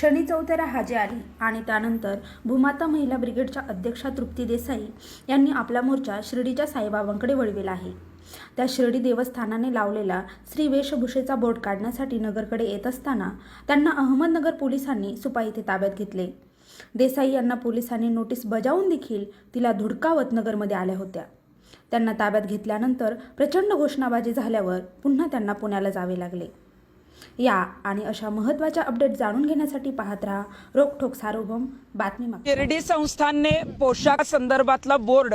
शनी मोतेरा हाजी आली आणि त्यानंतर भूमाता महिला ब्रिगेडच्या अध्यक्षा तृप्ती देसाई यांनी आपला मोर्चा शिर्डीच्या साईबाबांकडे वळविला आहे. त्या शिर्डी देवस्थानाने लावलेला श्री वेशभूषेचा बोर्ड काढण्यासाठी नगरकडे येत असताना त्यांना अहमदनगर पोलिसांनी सुपाई इथे ताब्यात घेतले. देसाई यांना पोलिसांनी नोटीस बजावून देखील तिला धुडकावत नगरमध्ये आल्या होत्या. त्यांना ताब्यात घेतल्यानंतर प्रचंड घोषणाबाजी झाल्यावर पुन्हा त्यांना पुण्याला जावे लागले. या आणि अशा महत्त्वाच्या अपडेट जाणून घेण्यासाठी पाहत राहा रोखोक सार्वभौम बातमी शिर्डी संस्थानने पोशाख संदर्भातला बोर्ड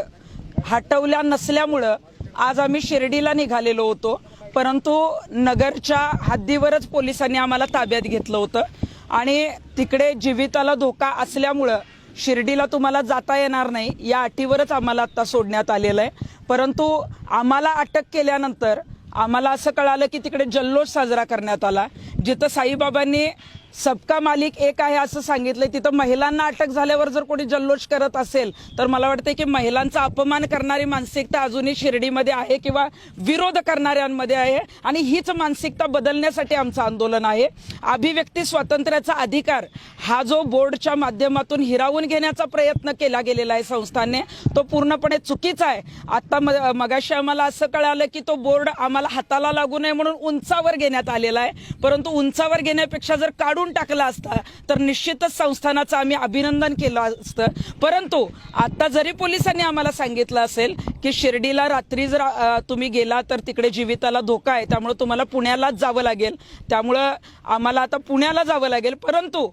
हटवल्या नसल्यामुळं आज आम्ही शिर्डीला निघालेलो होतो परंतु नगरच्या हद्दीवरच पोलिसांनी आम्हाला ताब्यात घेतलं होतं. आणि तिकडे जीविताला धोका असल्यामुळं शिर्डीला तुम्हाला जाता येणार नाही या अटीवरच आम्हाला आता सोडण्यात आलेलं आहे. परंतु आम्हाला अटक केल्यानंतर आम्हाला असं कळालं की तिकडे जल्लोष साजरा करण्यात आला. जिथं साईबाबांनी सबका मालिक एक आहे असं सांगितलं तिथं महिलांना अटक झाल्यावर जर कोणी जल्लोष करत असेल तर मला वाटतं की महिलांचा अपमान करणारी मानसिकता अजूनही शिर्डीमध्ये आहे किंवा विरोध करणाऱ्यांमध्ये आहे. आणि हीच मानसिकता बदलण्यासाठी आमचं आंदोलन आहे. अभिव्यक्ती स्वातंत्र्याचा अधिकार हा जो बोर्डच्या माध्यमातून हिरावून घेण्याचा प्रयत्न केला गेलेला आहे संस्थांनी तो पूर्णपणे चुकीचा आहे. आत्ता म- मगाशी आम्हाला असं कळालं की तो बोर्ड आम्हाला हाताला लागू नये म्हणून उंचावर घेण्यात आलेला आहे. परंतु उंचावर घेण्यापेक्षा जर काढून टाकला असता तर निश्चितच संस्थानाचं आम्ही अभिनंदन केलं असतं. परंतु आता जरी पोलिसांनी आम्हाला सांगितलं असेल की शिर्डीला रात्री जर तुम्ही गेला तर तिकडे जीविताला धोका आहे त्यामुळे तुम्हाला पुण्यालाच जावं लागेल. त्यामुळं आम्हाला आता पुण्याला जावं लागेल. परंतु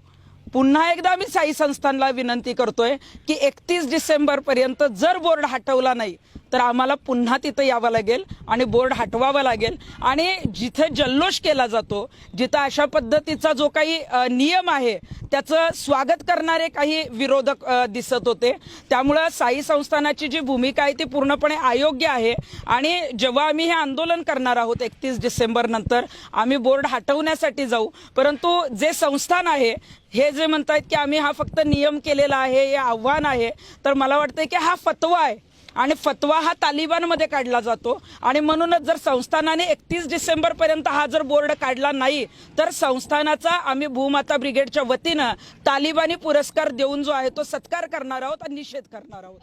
पुन्हा एकदा आम्ही साई संस्थानला विनंती करतोय की एकतीस डिसेंबरपर्यंत जर बोर्ड हटवला नाही तर आम्हाला पुन्हा तिथं यावं लागेल आणि बोर्ड हटवावं लागेल. आणि जिथे जल्लोष केला जातो जिथं अशा पद्धतीचा जो काही नियम आहे त्याचं स्वागत करणारे काही विरोधक दिसत होते. त्यामुळं साई संस्थानाची जी भूमिका आहे ती पूर्णपणे अयोग्य आहे. आणि जेव्हा आम्ही हे आंदोलन करणार आहोत एकतीस डिसेंबरनंतर आम्ही बोर्ड हटवण्यासाठी जाऊ. परंतु जे संस्थान आहे हे जे म्हणतायत की आम्ही हा फक्त नियम केलेला आहे हे आव्हान आहे तर मला वाटतं की हा फतवा आहे. आणि फतवा हा तालिबानमध्ये काढला जातो. आणि म्हणूनच जर संस्थानाने एकतीस डिसेंबरपर्यंत हा जर बोर्ड काढला नाही तर संस्थानाचा आम्ही भूमाता ब्रिगेडच्या वतीनं तालिबानी पुरस्कार देऊन जो आहे तो सत्कार करणार आहोत आणि निषेध करणार आहोत.